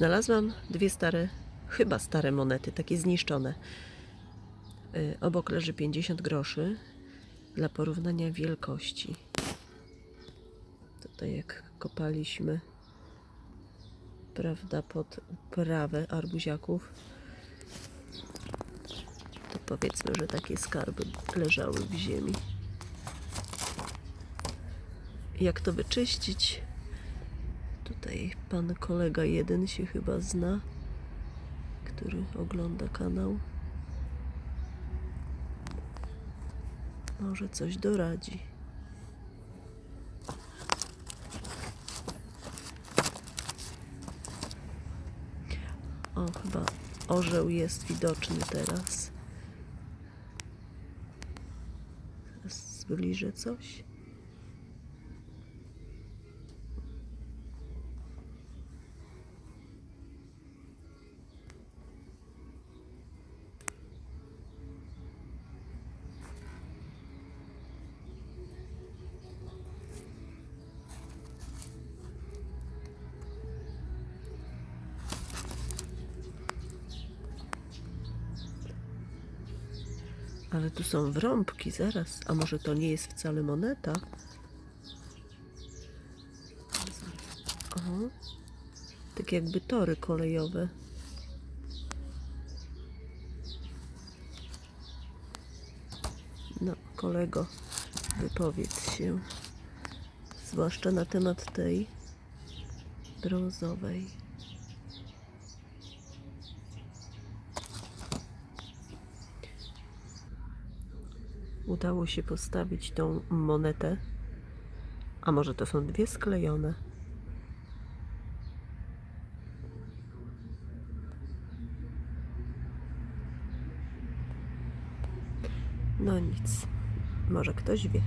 Znalazłam dwie stare, chyba stare monety, takie zniszczone. Y, Obok leży 50 groszy dla porównania wielkości. Tutaj jak kopaliśmy, prawda, pod uprawę arbuziaków, to powiedzmy, że takie skarby leżały w ziemi. Jak to wyczyścić? Tutaj pan kolega jeden się chyba zna, który ogląda kanał. Może coś doradzi. O, chyba orzeł jest widoczny teraz. Zbliżę coś. Ale tu są wrąbki, zaraz. A może to nie jest wcale moneta? Aha. Tak jakby tory kolejowe. No, kolego, wypowiedz się. Zwłaszcza na temat tej brązowej. Udało się postawić tą monetę. A może to są dwie sklejone? No nic. Może ktoś wie.